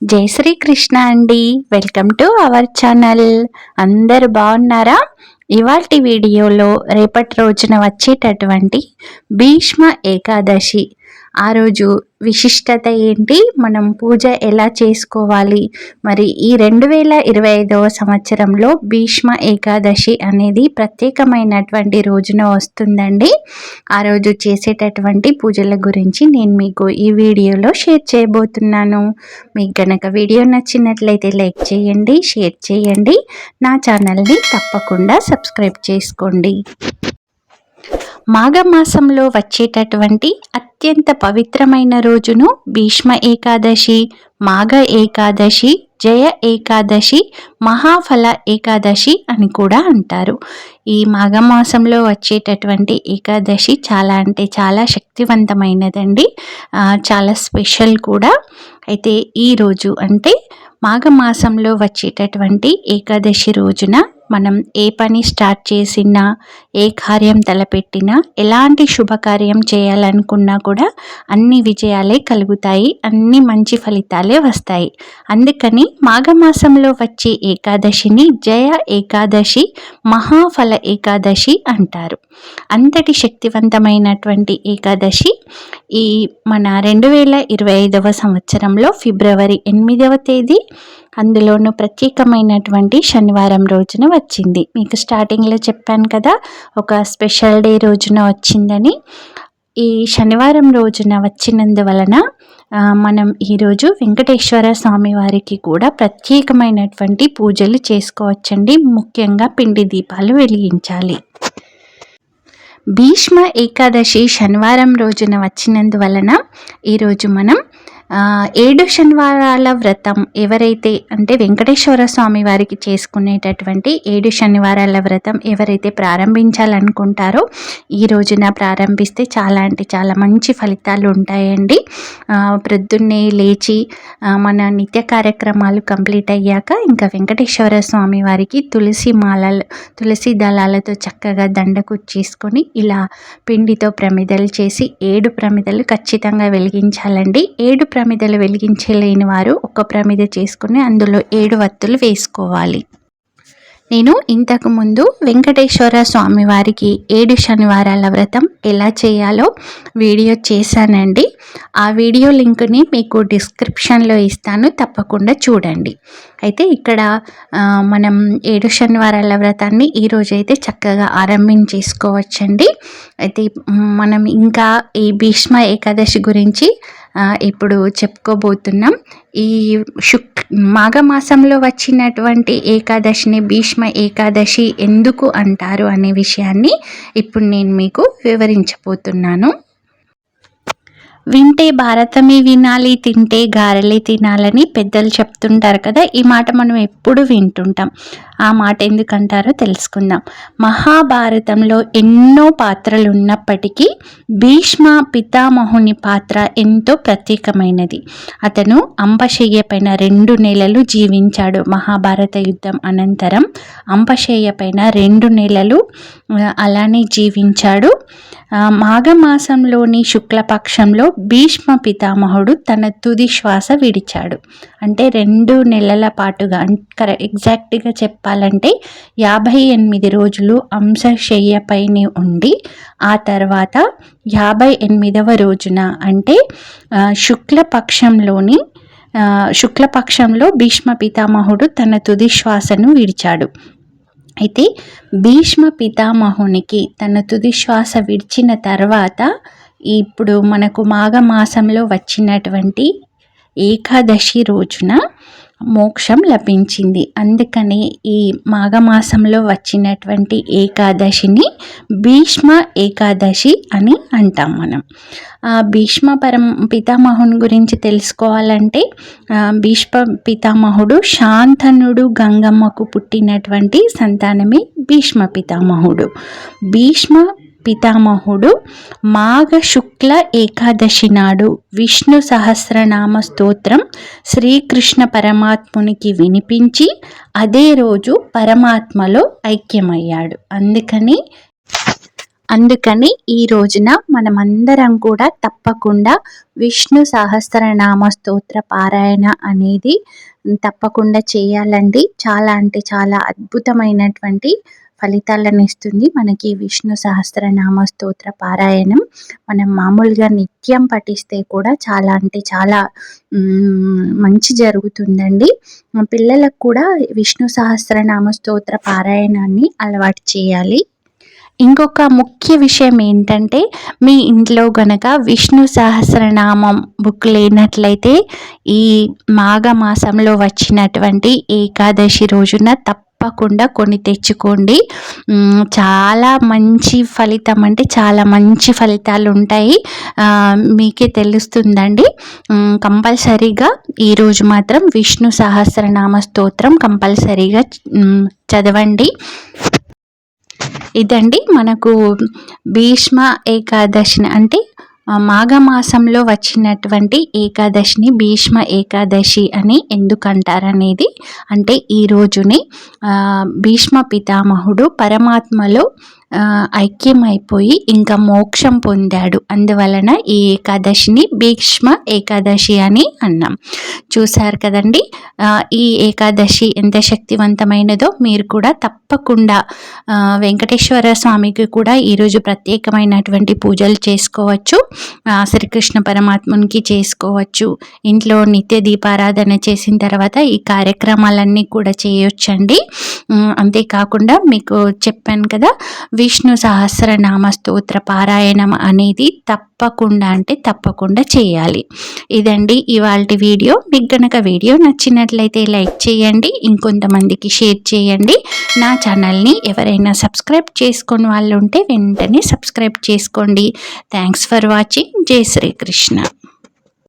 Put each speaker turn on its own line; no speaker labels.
జై శ్రీ కృష్ణ అండి. Welcome to our channel అందరు బాగున్నారా? ఇవాటి వీడియోలో రేపటి రోజున వచ్చేటటువంటి భీష్మ ఏకాదశి ఆ రోజు విశిష్టత ఏంటి? మనం పూజ ఎలా చేసుకోవాలి? మరి ఈ రెండు వేల ఇరవై ఐదవ సంవత్సరంలో భీష్మ ఏకాదశి అనేది ప్రత్యేకమైనటువంటి రోజున వస్తుందండి. ఆ రోజు చేసేటటువంటి పూజల గురించి నేను మీకు ఈ వీడియోలో షేర్ చేయబోతున్నాను. మీకు గనక వీడియో నచ్చినట్లయితే లైక్ చేయండి షేర్ చేయండి. నా ఛానల్ని తప్పకుండా సబ్స్క్రైబ్ చేసుకోండి. మాఘమాసంలో వచ్చేటటువంటి అత్యంత పవిత్రమైన రోజును భీష్మ ఏకాదశి మాఘ ఏకాదశి జయ ఏకాదశి మహాఫల ఏకాదశి అని కూడా అంటారు. ఈ మాఘమాసంలో వచ్చేటటువంటి ఏకాదశి చాలా అంటే చాలా శక్తివంతమైనదండి. చాలా స్పెషల్ కూడా. అయితే ఈరోజు అంటే మాఘమాసంలో వచ్చేటటువంటి ఏకాదశి రోజున మనం ఏ పని స్టార్ట్ చేసినా ఏ కార్యం తలపెట్టినా ఎలాంటి శుభకార్యం చేయాలనుకున్నా కూడా అన్ని విజయాలే కలుగుతాయి అన్ని మంచి ఫలితాలే వస్తాయి. అందుకని మాఘమాసంలో వచ్చే ఏకాదశిని జయ ఏకాదశి మహాఫల ఏకాదశి అంటారు. అంతటి శక్తివంతమైనటువంటి ఏకాదశి ఈ మన రెండు వేల ఇరవై ఐదవ సంవత్సరంలో ఫిబ్రవరి ఎనిమిదవ తేదీ అందులోనూ ప్రత్యేకమైనటువంటి శనివారం రోజున వచ్చింది. మీకు స్టార్టింగ్లో చెప్పాను కదా ఒక స్పెషల్ డే రోజున వచ్చిందని. ఈ శనివారం రోజున వచ్చినందువలన మనం ఈరోజు వెంకటేశ్వర స్వామి వారికి కూడా ప్రత్యేకమైనటువంటి పూజలు చేసుకోవచ్చండి. ముఖ్యంగా పిండి దీపాలు వెలిగించాలి. భీష్మ ఏకాదశి శనివారం రోజున వచ్చినందువలన ఈరోజు మనం ఏడు శనివారాల వ్రతం ఎవరైతే అంటే వెంకటేశ్వర స్వామి వారికి చేసుకునేటటువంటి ఏడు శనివారాల వ్రతం ఎవరైతే ప్రారంభించాలనుకుంటారో ఈ రోజున ప్రారంభిస్తే చాలా అంటే చాలా మంచి ఫలితాలు ఉంటాయండి. ప్రొద్దున్నే లేచి మన నిత్య కార్యక్రమాలు కంప్లీట్ అయ్యాక ఇంకా వెంకటేశ్వర స్వామి వారికి తులసి మాలలు తులసి దళాలతో చక్కగా దండకు చేసుకొని ఇలా పిండితో ప్రమిదలు చేసి ఏడు ప్రమిదలు ఖచ్చితంగా వెలిగించాలండి. ఏడు ప్రమిదలు వెలిగించలేని వారు ఒక ప్రమిద చేసుకుని అందులో ఏడు వత్తులు వేసుకోవాలి. నేను ఇంతకు ముందు వెంకటేశ్వర స్వామి వారికి ఏడు శనివారాల వ్రతం ఎలా చేయాలో వీడియో చేశానండి. ఆ వీడియో లింక్ని మీకు డిస్క్రిప్షన్లో ఇస్తాను తప్పకుండా చూడండి. అయితే ఇక్కడ మనం ఏడు శనివారాల వ్రతాన్ని ఈరోజు అయితే చక్కగా ఆరంభించేసుకోవచ్చండి. అయితే మనం ఇంకా ఈ భీష్మ ఏకాదశి గురించి ఇప్పుడు చెప్పుకోబోతున్నాం ఈ శుక్ మాఘమాసంలో వచ్చినటువంటి ఏకాదశిని భీష్మ ఏకాదశి ఎందుకు అంటారు అనే విషయాన్ని ఇప్పుడు నేను మీకు వివరించబోతున్నాను. వింటే భారతమే వినాలి తింటే గారెలే తినాలని పెద్దలు చెప్తుంటారు కదా ఈ మాట మనం ఎప్పుడు వింటుంటాం. ఆ మాట ఎందుకంటారో తెలుసుకుందాం. మహాభారతంలో ఎన్నో పాత్రలు ఉన్నప్పటికీ భీష్మ పితామహుని పాత్ర ఎంతో ప్రత్యేకమైనది. అతను అంబశయ్య పైన రెండు నెలలు జీవించాడు మహాభారత యుద్ధం అనంతరం. అంబశయ్య పైన రెండు నెలలు అలానే జీవించాడు. మాఘమాసంలోని శుక్లపక్షంలో భీష్మ పితామహుడు తన తుది శ్వాస విడిచాడు. అంటే రెండు నెలల పాటుగా కర ఎగ్జాక్ట్గా చెప్పాలంటే యాభై ఎనిమిది రోజులు అంశశయ్యపైనే ఉండి ఆ తర్వాత యాభై ఎనిమిదవ రోజున అంటే శుక్లపక్షంలోని శుక్లపక్షంలో భీష్మ పితామహుడు తన తుది శ్వాసను విడిచాడు. అయితే భీష్మ పితామహునికి తన తుది శ్వాస విడిచిన తర్వాత ఇప్పుడు మనకు మాఘమాసంలో వచ్చినటువంటి ఏకాదశి రోజున మోక్షం లభించింది. అందుకని ఈ మాఘమాసంలో వచ్చినటువంటి ఏకాదశిని భీష్మ ఏకాదశి అని అంటాం మనం. భీష్మ పరం పితామహుని గురించి తెలుసుకోవాలంటే భీష్మ పితామహుడు శాంతనుడు గంగమ్మకు పుట్టినటువంటి సంతానమే భీష్మ పితామహుడు. భీష్మ పితామహుడు మాఘ శుక్ల ఏకాదశి నాడు విష్ణు సహస్రనామ స్తోత్రం శ్రీకృష్ణ పరమాత్మునికి వినిపించి అదే రోజు పరమాత్మలో ఐక్యమయ్యాడు. అందుకని అందుకని ఈ రోజున మనమందరం కూడా తప్పకుండా విష్ణు సహస్రనామ స్తోత్ర పారాయణ అనేది తప్పకుండా చేయాలండి. చాలా అంటే చాలా అద్భుతమైనటువంటి ఫలితాలను ఇస్తుంది మనకి విష్ణు సహస్రనామ స్తోత్ర పారాయణం. మనం మామూలుగా నిత్యం పఠిస్తే కూడా చాలా అంటే చాలా మంచి జరుగుతుందండి. పిల్లలకు కూడా విష్ణు సహస్రనామ స్తోత్ర పారాయణాన్ని అలవాటు చేయాలి. ఇంకొక ముఖ్య విషయం ఏంటంటే మీ ఇంట్లో గనక విష్ణు సహస్రనామం బుక్ లేనట్లయితే ఈ మాఘ మాసంలో వచ్చినటువంటి ఏకాదశి రోజున తప్పకుండా కొని తెచ్చుకోండి. చాలా మంచి ఫలితం అంటే చాలా మంచి ఫలితాలు ఉంటాయి. మీకే తెలుస్తుందండి. కంపల్సరీగా ఈరోజు మాత్రం విష్ణు సహస్రనామ స్తోత్రం కంపల్సరీగా చదవండి. ఇదండి మనకు భీష్మ ఏకాదశిని అంటే మాఘమాసంలో వచ్చినటువంటి ఏకాదశిని భీష్మ ఏకాదశి అని ఎందుకంటారనేది? అంటే ఈ రోజుని భీష్మ పితామహుడు పరమాత్మలో ఐక్యమైపోయి ఇంకా మోక్షం పొందాడు. అందువలన ఈ ఏకాదశిని భీష్మ ఏకాదశి అని అన్నాం. చూశారు కదండి? ఈ ఏకాదశి ఎంత శక్తివంతమైనదో మీరు కూడా తప్పకుండా వెంకటేశ్వర స్వామికి కూడా ఈరోజు ప్రత్యేకమైనటువంటి పూజలు చేసుకోవచ్చు. శ్రీకృష్ణ పరమాత్మునికి చేసుకోవచ్చు. ఇంట్లో నిత్య దీపారాధన చేసిన తర్వాత ఈ కార్యక్రమాలన్నీ కూడా చేయొచ్చండి. అంతేకాకుండా మీకు చెప్పాను కదా విష్ణు సహస్రనామ స్తోత్ర పారాయణం అనేది తప్పకుండా అంటే తప్పకుండా చేయాలి. ఇదండి ఇవాళ వీడియో. మీకు గనక వీడియో నచ్చినట్లయితే లైక్ చేయండి ఇంకొంతమందికి షేర్ చేయండి. నా ఛానల్ని ఎవరైనా సబ్స్క్రైబ్ చేసుకుని వాళ్ళు ఉంటే వెంటనే సబ్స్క్రైబ్ చేసుకోండి. Thanks for watching. జై శ్రీకృష్ణ.